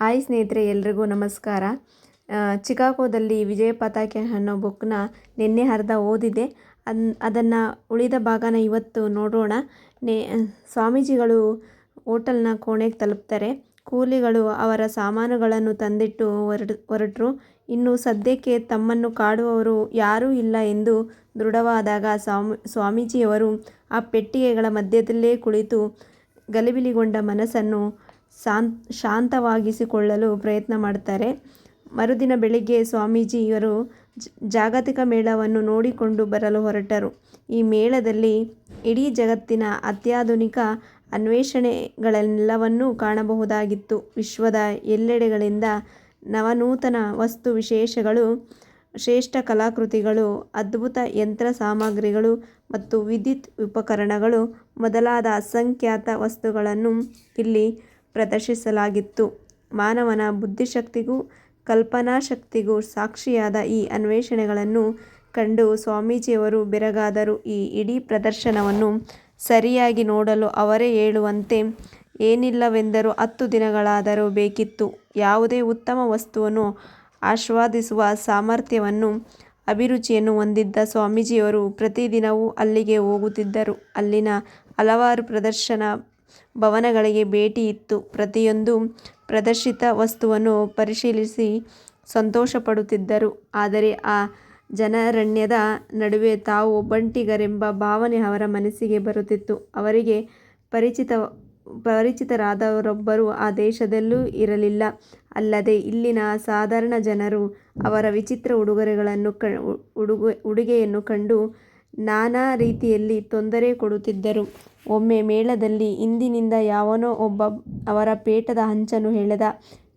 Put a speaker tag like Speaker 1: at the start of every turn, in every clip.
Speaker 1: Hi ಸ್ನೇಹಿತರೆ, ಎಲ್ರಿಗೂ ನಮಸ್ಕಾರ. ಚಿಕಾಗೋದಲ್ಲಿ ವಿಜಯ ಪತಾಕೆ ಅನ್ನೋ ಬುಕ್ನ ನಿನ್ನೆ ಅರ್ಧ ಓದಿದೆ. ಅನ್ ಅದನ್ನು ಉಳಿದ ಭಾಗನ ಇವತ್ತು ನೋಡೋಣ. ನೇ, ಸ್ವಾಮೀಜಿಗಳು ಹೋಟೆಲ್ನ ಕೋಣೆಗೆ ತಲುಪ್ತಾರೆ. ಕೂಲಿಗಳು ಅವರ ಸಾಮಾನುಗಳನ್ನು ತಂದಿಟ್ಟು ಹೊರಡು, ಹೊರಟರು. ಇನ್ನು ಸದ್ಯಕ್ಕೆ ತಮ್ಮನ್ನು ಕಾಡುವವರು ಯಾರೂ ಇಲ್ಲ ಎಂದು ದೃಢವಾದಾಗ ಸ್ವಾಮಿ, ಸ್ವಾಮೀಜಿಯವರು ಆ ಪೆಟ್ಟಿಗೆಗಳ ಮಧ್ಯದಲ್ಲೇ ಕುಳಿತು ಗಲಿಬಿಲಿಗೊಂಡ ಮನಸ್ಸನ್ನು ಶಾಂತ್, ಶಾಂತವಾಗಿಸಿಕೊಳ್ಳಲು ಪ್ರಯತ್ನ ಮಾಡ್ತಾರೆ. ಮರುದಿನ ಬೆಳಿಗ್ಗೆ ಸ್ವಾಮೀಜಿಯವರು ಜಾಗತಿಕ ಮೇಳವನ್ನು ನೋಡಿಕೊಂಡು ಬರಲು ಹೊರಟರು. ಈ ಮೇಳದಲ್ಲಿ ಇಡೀ ಜಗತ್ತಿನ ಅತ್ಯಾಧುನಿಕ ಅನ್ವೇಷಣೆಗಳೆಲ್ಲವನ್ನೂ ಕಾಣಬಹುದಾಗಿತ್ತು. ವಿಶ್ವದ ಎಲ್ಲೆಡೆಗಳಿಂದ ನವನೂತನ ವಸ್ತು ವಿಶೇಷಗಳು, ಶ್ರೇಷ್ಠ ಕಲಾಕೃತಿಗಳು, ಅದ್ಭುತ ಯಂತ್ರ ಸಾಮಗ್ರಿಗಳು ಮತ್ತು ವಿದ್ಯುತ್ ಉಪಕರಣಗಳು ಮೊದಲಾದ ಅಸಂಖ್ಯಾತ ವಸ್ತುಗಳನ್ನು ಇಲ್ಲಿ ಪ್ರದರ್ಶಿಸಲಾಗಿತ್ತು. ಮಾನವನ ಬುದ್ಧಿಶಕ್ತಿಗೂ ಕಲ್ಪನಾಶಕ್ತಿಗೂ ಸಾಕ್ಷಿಯಾದ ಈ ಅನ್ವೇಷಣೆಗಳನ್ನು ಕಂಡು ಸ್ವಾಮೀಜಿಯವರು ಬೆರಗಾದರು. ಈ ಇಡೀ ಪ್ರದರ್ಶನವನ್ನು ಸರಿಯಾಗಿ ನೋಡಲು ಅವರೇ ಹೇಳುವಂತೆ, ಏನಿಲ್ಲವೆಂದರೂ ಹತ್ತು ದಿನಗಳಾದರೂ ಬೇಕಿತ್ತು. ಯಾವುದೇ ಉತ್ತಮ ವಸ್ತುವನ್ನು ಆಸ್ವಾದಿಸುವ ಸಾಮರ್ಥ್ಯವನ್ನು, ಅಭಿರುಚಿಯನ್ನು ಹೊಂದಿದ್ದ ಸ್ವಾಮೀಜಿಯವರು ಪ್ರತಿದಿನವೂ ಅಲ್ಲಿಗೆ ಹೋಗುತ್ತಿದ್ದರು. ಅಲ್ಲಿನ ಹಲವಾರು ಪ್ರದರ್ಶನ ಭವನಗಳಿಗೆ ಭೇಟಿ ಇತ್ತು. ಪ್ರತಿಯೊಂದು ಪ್ರದರ್ಶಿತ ವಸ್ತುವನ್ನು ಪರಿಶೀಲಿಸಿ ಸಂತೋಷಪಡುತ್ತಿದ್ದರು. ಆದರೆ ಆ ಜನರಣ್ಯದ ನಡುವೆ ತಾವು ಒಬ್ಬಂಟಿಗರೆಂಬ ಭಾವನೆ ಅವರ ಮನಸ್ಸಿಗೆ ಬರುತ್ತಿತ್ತು. ಅವರಿಗೆ ಪರಿಚಿತ, ಪರಿಚಿತರಾದವರೊಬ್ಬರು ಆ ದೇಶದಲ್ಲೂ ಇರಲಿಲ್ಲ. ಅಲ್ಲದೆ ಇಲ್ಲಿನ ಸಾಧಾರಣ ಜನರು ಅವರ ವಿಚಿತ್ರ ಉಡುಗೊರೆಗಳನ್ನು ಕ, ಉಡುಗೆ, ಉಡುಗೆಯನ್ನು ಕಂಡು ನಾನಾ ರೀತಿಯಲ್ಲಿ ತೊಂದರೆ ಕೊಡುತ್ತಿದ್ದರು ಒಮ್ಮೆ ಮೇಳದಲ್ಲಿ ಇಂದಿನಿಂದ ಯಾವನೋ ಒಬ್ಬ ಅವರ ಪೇಟದ ಹಂಚನ್ನು ಎಳೆದ.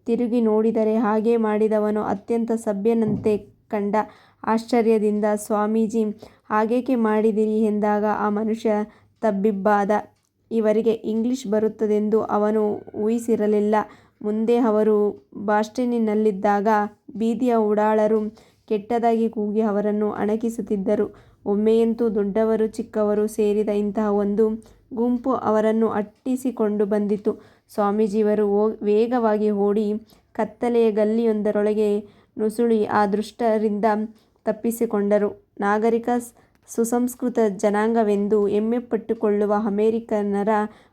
Speaker 1: ತಿರುಗಿ ನೋಡಿದರೆ ಹಾಗೆ ಮಾಡಿದವನು ಅತ್ಯಂತ ಸಭ್ಯನಂತೆ ಕಂಡ. ಆಶ್ಚರ್ಯದಿಂದ, ಸ್ವಾಮೀಜಿ, ಹಾಗೇಕೆ ಮಾಡಿದಿರಿ ಎಂದಾಗ ಆ ಮನುಷ್ಯ ತಬ್ಬಿಬ್ಬಾದ. ಇವರಿಗೆ ಇಂಗ್ಲಿಷ್ ಬರುತ್ತದೆಂದು ಅವನು ಊಹಿಸಿರಲಿಲ್ಲ. ಮುಂದೆ ಅವರು ಬಾಸ್ಟನ್ನಿನಲ್ಲಿದ್ದಾಗ ಬೀದಿಯ ಉಡಾಳರು ಕೆಟ್ಟದಾಗಿ ಕೂಗಿ ಅವರನ್ನು ಅಣಕಿಸುತ್ತಿದ್ದರು. ಒಮ್ಮೆಯಂತೂ ದೊಡ್ಡವರು ಚಿಕ್ಕವರು ಸೇರಿದ ಇಂತಹ ಒಂದು ಗುಂಪು ಅವರನ್ನು ಅಟ್ಟಿಸಿಕೊಂಡು ಬಂದಿತು. ಸ್ವಾಮೀಜಿಯವರು ವೇಗವಾಗಿ ಓಡಿ ಕತ್ತಲೆಯ ಗಲ್ಲಿಯೊಂದರೊಳಗೆ ನುಸುಳಿ ಆ ದೃಷ್ಟರಿಂದ ತಪ್ಪಿಸಿಕೊಂಡರು. ನಾಗರಿಕ ಸುಸಂಸ್ಕೃತ ಜನಾಂಗವೆಂದು ಹೆಮ್ಮೆಪಟ್ಟುಕೊಳ್ಳುವ ಅಮೆರಿಕನ್ನರ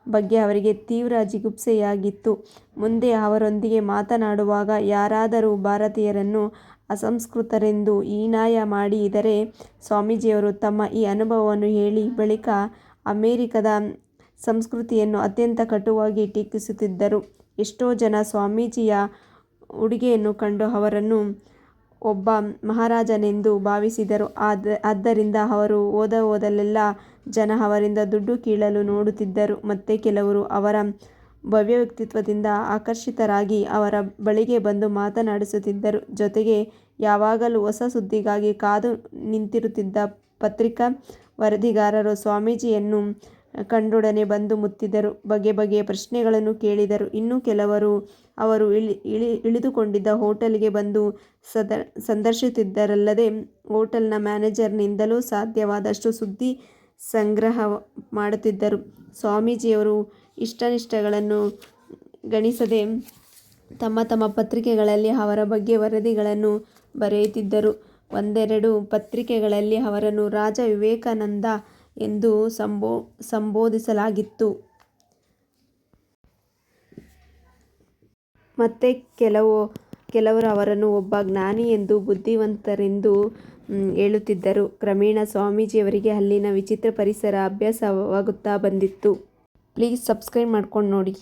Speaker 1: ಬಗ್ಗೆ ಅವರಿಗೆ ತೀವ್ರ ಜಿಗುಪ್ಸೆಯಾಗಿತ್ತು. ಮುಂದೆ ಅವರೊಂದಿಗೆ ಮಾತನಾಡುವಾಗ ಯಾರಾದರೂ ಭಾರತೀಯರನ್ನು ಅಸಂಸ್ಕೃತರೆಂದು ಹೀನಾಯ ಮಾಡಿದರೆ ಸ್ವಾಮೀಜಿಯವರು ತಮ್ಮ ಈ ಅನುಭವವನ್ನು ಹೇಳಿ ಬಳಿಕ ಅಮೆರಿಕದ ಸಂಸ್ಕೃತಿಯನ್ನು ಅತ್ಯಂತ ಕಟುವಾಗಿ ಟೀಕಿಸುತ್ತಿದ್ದರು. ಎಷ್ಟೋ ಜನ ಸ್ವಾಮೀಜಿಯ ಉಡುಗೆಯನ್ನು ಕಂಡು ಅವರನ್ನು ಒಬ್ಬ ಮಹಾರಾಜನೆಂದು ಭಾವಿಸಿದರು. ಆದ್ದರಿಂದ ಅವರು ಹೋದಹೋದಲ್ಲೆಲ್ಲ ಜನ ಅವರಿಂದ ದುಡ್ಡು ಕೀಳಲು ನೋಡುತ್ತಿದ್ದರು. ಮತ್ತೆ ಕೆಲವರು ಅವರ ಭವ್ಯ ವ್ಯಕ್ತಿತ್ವದಿಂದ ಆಕರ್ಷಿತರಾಗಿ ಅವರ ಬಳಿಗೆ ಬಂದು ಮಾತನಾಡಿಸುತ್ತಿದ್ದರು. ಜೊತೆಗೆ ಯಾವಾಗಲೂ ಹೊಸ ಸುದ್ದಿಗಾಗಿ ಕಾದು ನಿಂತಿರುತ್ತಿದ್ದ ಪತ್ರಿಕಾ ವರದಿಗಾರರು ಸ್ವಾಮೀಜಿಯನ್ನು ಕಂಡೊಡನೆ ಬಂದು ಮುತ್ತಿದರು. ಬಗೆ ಬಗೆಯ ಪ್ರಶ್ನೆಗಳನ್ನು ಕೇಳಿದರು. ಇನ್ನು ಕೆಲವರು ಅವರು ಇಳಿ ಇಳಿ, ಇಳಿದುಕೊಂಡಿದ್ದ ಹೋಟೆಲ್ಗೆ ಬಂದು ಸದ, ಸಂದರ್ಶಿಸುತ್ತಿದ್ದರಲ್ಲದೆ ಹೋಟೆಲ್ನ ಮ್ಯಾನೇಜರ್ನಿಂದಲೂ ಸಾಧ್ಯವಾದಷ್ಟು ಸುದ್ದಿ ಸಂಗ್ರಹ ಮಾಡುತ್ತಿದ್ದರು. ಸ್ವಾಮೀಜಿಯವರು ಇಷ್ಟನಿಷ್ಟಗಳನ್ನು ಗಣಿಸದೆ ತಮ್ಮ ತಮ್ಮ ಪತ್ರಿಕೆಗಳಲ್ಲಿ ಅವರ ಬಗ್ಗೆ ವರದಿಗಳನ್ನು ಬರೆಯುತ್ತಿದ್ದರು. ಒಂದೆರಡು ಪತ್ರಿಕೆಗಳಲ್ಲಿ ಅವರನ್ನು ರಾಜ ವಿವೇಕಾನಂದ ಎಂದು ಸಂಬೋ, ಸಂಬೋಧಿಸಲಾಗಿತ್ತು. ಮತ್ತೆ ಕೆಲವು, ಕೆಲವರು ಅವರನ್ನು ಒಬ್ಬ ಜ್ಞಾನಿ ಎಂದು ಬುದ್ಧಿವಂತರೆಂದು ಹೇಳುತ್ತಿದ್ದರು. ಕ್ರಮೇಣ ಸ್ವಾಮೀಜಿಯವರಿಗೆ ಅಲ್ಲಿನ ವಿಚಿತ್ರ ಪರಿಸರ ಅಭ್ಯಾಸವಾಗುತ್ತಾ ಬಂದಿತ್ತು. ಪ್ಲೀಸ್ ಸಬ್ಸ್ಕ್ರೈಬ್ ಮಾಡ್ಕೊಂಡು ನೋಡಿ.